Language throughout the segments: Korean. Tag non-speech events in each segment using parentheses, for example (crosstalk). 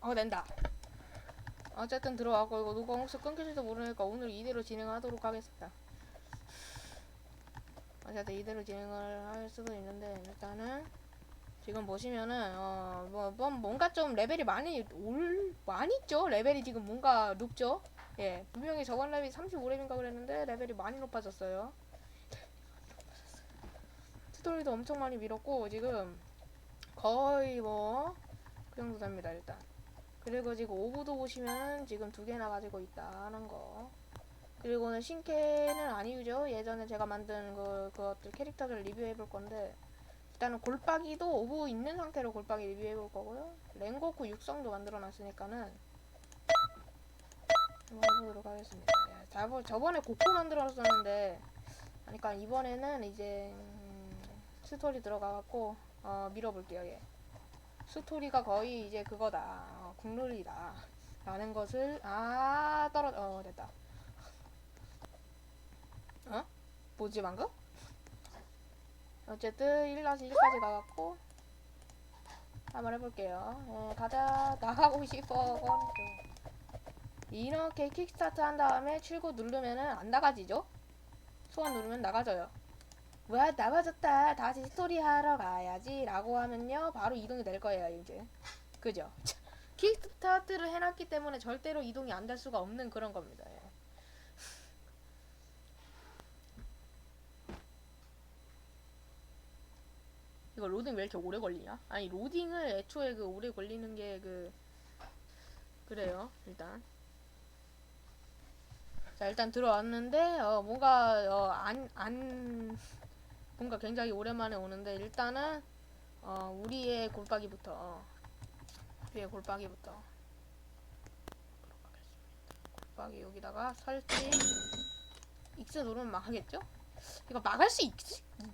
어 된다. 어쨌든 들어왔고 이거 누가 혹시 끊길지도 모르니까 오늘 이대로 진행하도록 하겠습니다. 어쨌든 이대로 진행을 할 수도 있는데 일단은 지금 보시면은 어뭐 뭐, 뭔가 좀 레벨이 많이 올 많이 있죠. 레벨이 지금 뭔가 높죠. 예 분명히 저번 레벨이 35렙인가 그랬는데 레벨이 많이 높아졌어요. 스토리도 엄청 많이 밀었고 지금 거의 뭐 그 정도 됩니다 일단. 그리고 지금 오브도 보시면 지금 두 개나 가지고 있다는 거. 그리고는 신캐는 아니죠. 예전에 제가 만든 그 그것들 캐릭터들 리뷰해 볼 건데 일단은 골박이도 오브 있는 상태로 골박이 리뷰해 볼 거고요. 랭고쿠 육성도 만들어 놨으니까는 해보도록 하겠습니다. 예, 저번- 저번에 고쿠 만들었었는데 그러니까 이번에는 이제 음, 스토리 들어가갖고 어, 밀어볼게요. 예. 스토리가 거의 이제 그거다. 어, 국룰이다. 라는 것을 아 떨어 어 됐다. 어? 뭐지 방금? 어쨌든 1라시 1까지 가갖고 한번 해볼게요. 어, 가자 (laughs) 나가고 싶어 건조. 이렇게 킥스타트 한 다음에 출구 누르면은 안 나가지죠? 소원 누르면 나가져요. 와 나가졌다. 다시 스토리 하러 가야지 라고 하면요 바로 이동이 될 거예요 이제. 그죠? 킥스타트를 해놨기 때문에 절대로 이동이 안 될 수가 없는 그런 겁니다 예. 이거 로딩 왜 이렇게 오래 걸리냐? 아니 로딩을 애초에 그 오래 걸리는 게 그 그래요 일단. 자 일단 들어왔는데 어 뭔가 어안안 뭔가 굉장히 오랜만에 오는데 일단은 어 우리의 골박이부터 우리의 골박이부터. 골박이 여기다가 설치 X 누르면 막하겠죠? 이거 막을 수 있,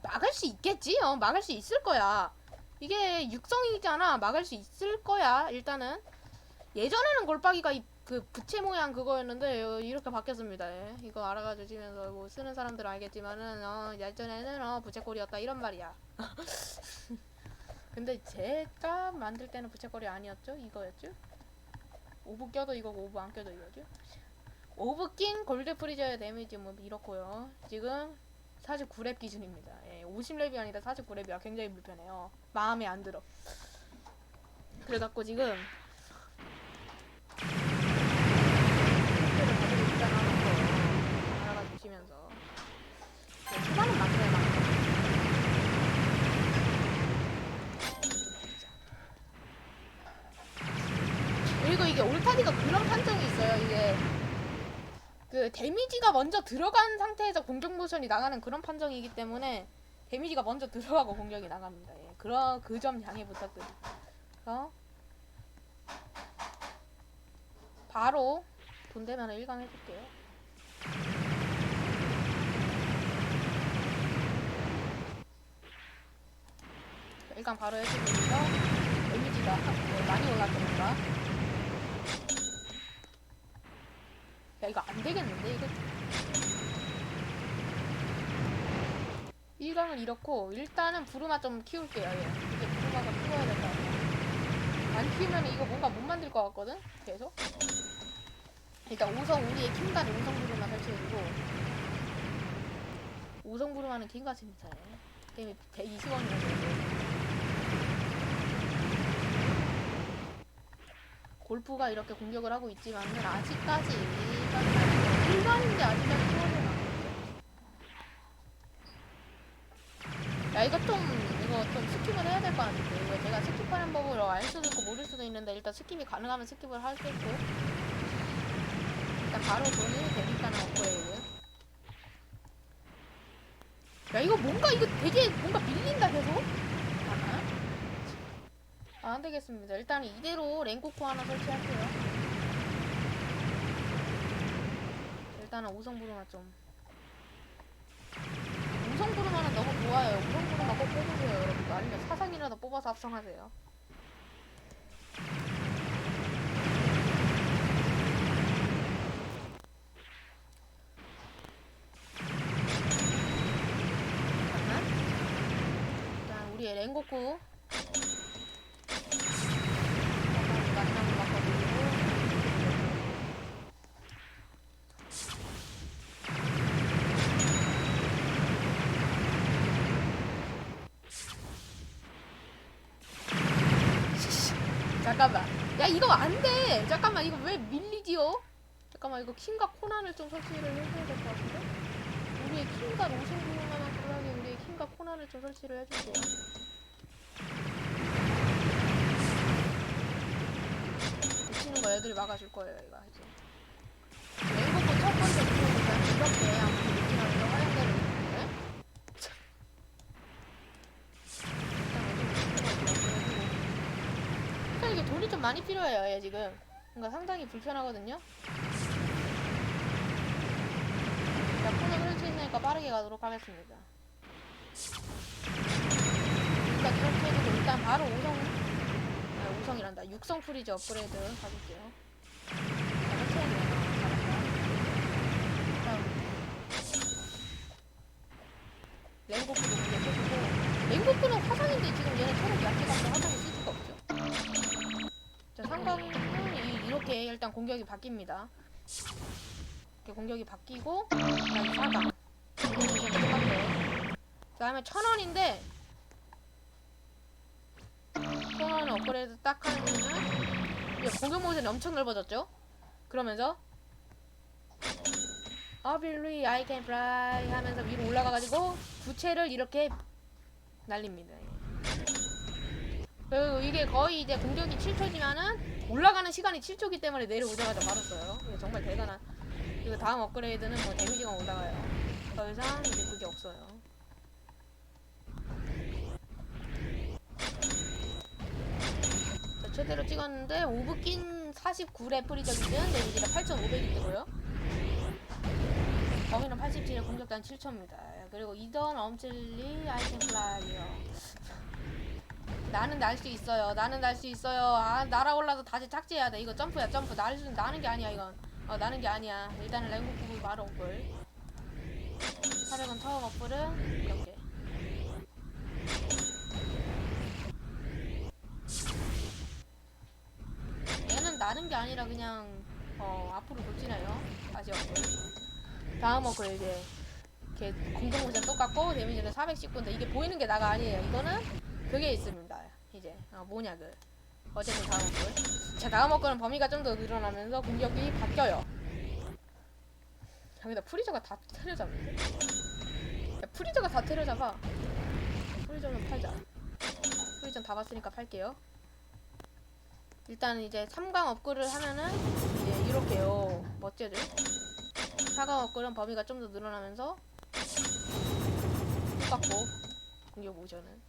막을 수 있겠지? 어 막을 수 있을 거야. 이게 육성이잖아. 막을 수 있을 거야. 일단은 예전에는 골박이가 이, 그 부채 모양 그거였는데 어, 이렇게 바뀌었습니다. 예. 이거 알아가 주시면서 뭐 쓰는 사람들은 알겠지만은 어, 예전에는 어, 부채꼴이었다 이런 말이야. (laughs) 근데 제가 만들 때는 부채꼴이 아니었죠? 이거였죠? 오브 껴도 이거고 오브 안 껴도 이거죠? 오브 낀 골드 프리저의 데미지 뭐 이렇고요. 지금 49렙 기준입니다. 예, 50렙이 아니라 49렙이야. 굉장히 불편해요. 마음에 안 들어. 그래갖고 지금 목표를 가지고 있다는 거 알아봐 주시면서 네, 초반은 맞네요. 그리고 이게 올타리가 그런 판정이 있어요. 이게 그 데미지가 먼저 들어간 상태에서 공격 모션이 나가는 그런 판정이기 때문에 데미지가 먼저 들어가고 공격이 나갑니다. 예. 그런 그 점 양해 부탁드립니다. 그래서 바로 돈 되면 1강 해줄게요. 자, 1강 바로 해주면서 데미지가 네, 많이 올랐던가. 야 이거 안 되겠는데 이거? 1강을 잃었고 일단은 부르마 좀 키울게요 예. 이제 부르마가 키워야 같아 안 키우면 이거 뭔가 못 만들 것 같거든? 계속? 일단 5성 우리의 킹가드 5성 부르마 설치해주고. 5성 부르마는 킹가드입니다 예. 게임이 120원이나 되는데 골프가 이렇게 공격을 하고 있지만은 아직까지 일반인데 아직까지 투어를 안야 이거 좀 이거 좀 스킵을 해야 될 것 같은데. 이거 제가 스킵하는 법을 알 수도 있고 모를 수도 있는데 일단 스킵이 가능하면 스킵을 할 수 있고. 일단 바로 돈이 되니까는 업그레이드 야 이거 뭔가 이거 되게 뭔가 밀린다 계속 잠깐 아, 안 되겠습니다. 일단 이대로 랭코코 하나 설치할게요. 일단은 오성부르마 좀. 오성부르마는 너무 좋아요. 오성부르마 꼭 뽑으세요, 여러분. 아니면 사상이라도 뽑아서 합성하세요. 우리의 랭고쿠 잠깐만. 야 이거 안 돼. 잠깐만 이거 왜 밀리지요? 잠깐만 이거 킹과 코난을 좀 설치를 해줘야 될 것 같은데. 우리의 킹과 로신구만한 불안이 우리의 킹과 코난을 좀 설치를 해줄게요. 미치는 거 애들이 막아줄 거예요 이거 이제. 랭고고 첫 번째 구조는 이렇게 아무튼 미치는 거 활용되는 건데. 일단 이게 돈이 좀 많이 필요해요, 얘 지금. 그러니까 상당히 불편하거든요. 자, 폰을 흐를 수 있으니까 빠르게 가도록 하겠습니다. 일단 이렇게 해주고 일단 바로 5성, 아, 5성이란다. 6성 프리즈 업그레이드 가볼게요. 랭고프도 이제 해주고 랭고프는 화상인데 지금 얘는 체력이 약해가지고 화상을 이- 이렇게 일단 공격이 바뀝니다. 이렇게 공격이 바뀌고, 다시 사강. 공격이 똑같아요. 그 다음에 천 원인데, 천 원을 업그레이드 딱 하면은, 이제 공격 모션이 엄청 넓어졌죠? 그러면서, Obviously 하면서 위로 올라가가지고, 부채를 이렇게 날립니다. 그리고 이게 거의 이제 공격이 7초지만은 올라가는 시간이 7초기 때문에 내려오자마자 바로 써요. 이게 정말 대단한. 그리고 다음 업그레이드는 뭐 데미지가 올라가요. 더 이상 이제 그게 없어요. 자, 최대로 찍었는데 오브킨 49레 프리적이든 데미지가 8,500이 뜨고요. 범위는 87, 공격단 7,000입니다. 그리고 이던 엄칠리 아이템 플라이어. 나는 날 수 있어요. 나는 날 수 있어요. 아 날아올라서 다시 착지해야 돼. 이거 점프야 점프. 날 수, 나는 게 아니야 이건. 어 나는 게 아니야. 일단은 랭구쿠브 바로 업글. 400원 처음 업글은 이렇게. 얘는 나는 게 아니라 그냥 어 앞으로 돌진해요. 다시 업글. 다음 업글 이제 이렇게 공격 모션 똑같고 데미지는 419인데 이게 보이는 게 나가 아니에요. 이거는 그게 있습니다. 이제 어, 그 어쨌든 다음 업글. 자 다음 업글은 범위가 좀 더 늘어나면서 공격이 바뀌어요. 여기다 프리저가 다 테려잡는데? 야, 프리저가 다 테려잡아. 프리저는 팔자. 프리저 다 봤으니까 팔게요. 일단 이제 3강 업글을 하면은 이제 이렇게요. 멋지죠? 4강 업글은 범위가 좀 더 늘어나면서 똑같고 공격 모션은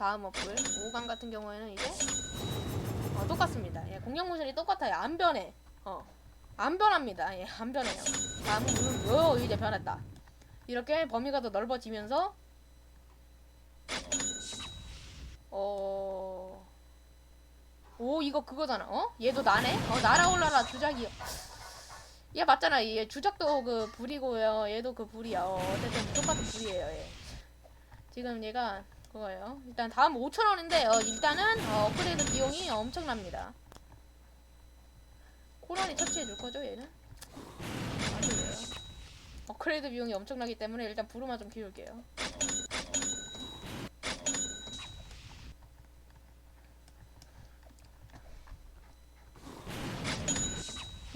다음 업글 5강 같은 경우에는 이제 어, 똑같습니다. 예, 공격 모션이 똑같아요. 안 변해. 어, 안 변합니다. 예, 안 변해요. 다음은 물론 요 이제 변했다. 이렇게 범위가 더 넓어지면서 어. 오 이거 그거잖아. 어? 얘도 나네. 어 날아올라라 주작이. 얘 맞잖아. 얘 주작도 그 불이고요. 얘도 그 불이야. 어, 어쨌든 똑같은 불이에요. 얘. 지금 얘가 그거예요. 일단 다음 5천 원인데 어, 일단은 어, 업그레이드 비용이 엄청납니다. 코난이 처치해 줄 거죠 얘는? 안 돼요. 업그레이드 비용이 엄청나기 때문에 일단 부루마 좀 키울게요.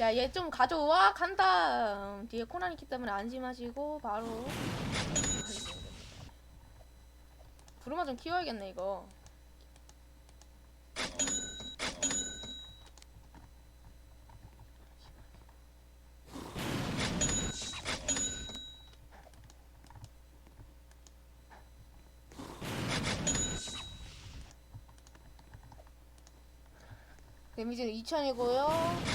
야, 얘 좀 가져와 간다. 음, 뒤에 코난 있기 때문에 안심하시고 바로. 부루마 좀 키워야겠네 이거. 데미지는 2000이고요.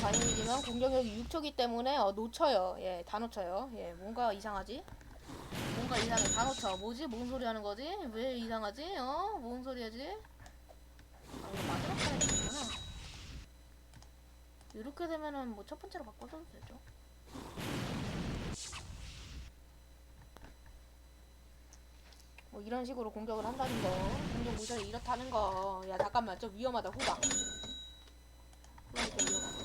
반응이지만 공격력이 6초기 때문에 어, 놓쳐요. 예, 다 놓쳐요. 예, 뭔가 이상하지? 뭔가 이상해. 다 놓쳐. 뭐지? 뭔 소리 하는 거지? 왜 이상하지? 어? 뭔 소리야지? 아, 이거 마지막 판에 있구나. 이렇게 되면은 뭐 첫 번째로 바꿔줘도 되죠. 뭐 이런 식으로 공격을 한다는 거. 공격 모션이 이렇다는 거. 야, 잠깐만. 좀 위험하다. 후방이 좀 위험하다.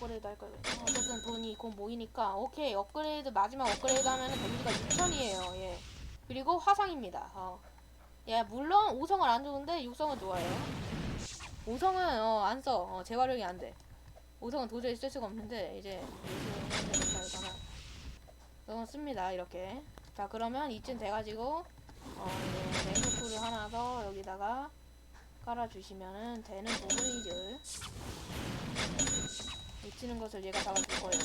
업그레이드 할? 어, 어쨌든 돈이 곧 모이니까. 오케이. 업그레이드, 마지막 업그레이드 하면은 데미지가 6천이에요. 예. 그리고 화상입니다. 어. 예, 물론 5성은 안 좋은데 6성은 좋아요. 오성은 어, 안 써. 어, 재활용이 안 돼. 오성은 도저히 쓸 수가 없는데 이제 오성은 씁니다. 이렇게. 자 그러면 이쯤 돼가지고 어, 이제 냉동쿨을 하나 더 여기다가 깔아주시면은 되는 부분이죠. 미치는 것을 얘가 잡아줄 거예요.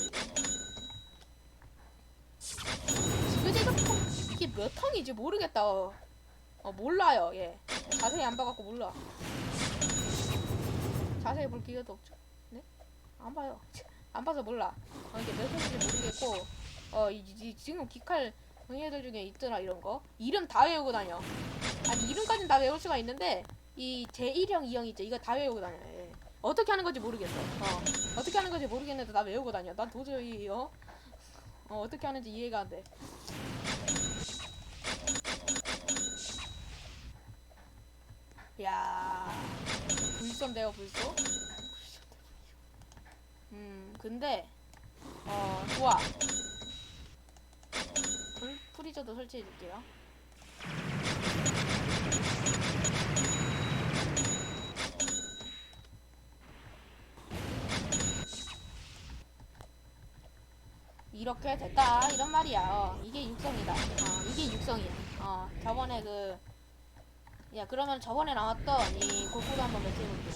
이게 몇 턴이지 모르겠다. 어, 어 몰라요. 예. 자세히 안 봐갖고 몰라. 자세히 볼 기회도 없죠. 네? 안 봐요. 안 봐서 몰라. 어, 이게 몇 턴인지 모르겠고, 어, 이, 이, 지금 기칼 정예들 중에 있더라 이런 거. 이름 다 외우고 다녀. 아니 이름까지는 다 외울 수가 있는데 이 제1형, 2형 있죠. 이거 다 외우고 다녀. 예. 어떻게 하는 건지 모르겠어. 어, 어떻게 하는 건지 모르겠는데 다 외우고 다녀. 난 도저히 어, 어 어떻게 하는지 이해가 안 돼. 야, 불선데요 불소? 음, 근데 어 좋아. 불 프리저도 설치해 줄게요. 이렇게 됐다 이런 말이야. 어, 이게 육성이다. 어, 이게 육성이야. 어, 저번에 그 야 그러면 저번에 나왔던 이 골프도 한번 매치해볼게요.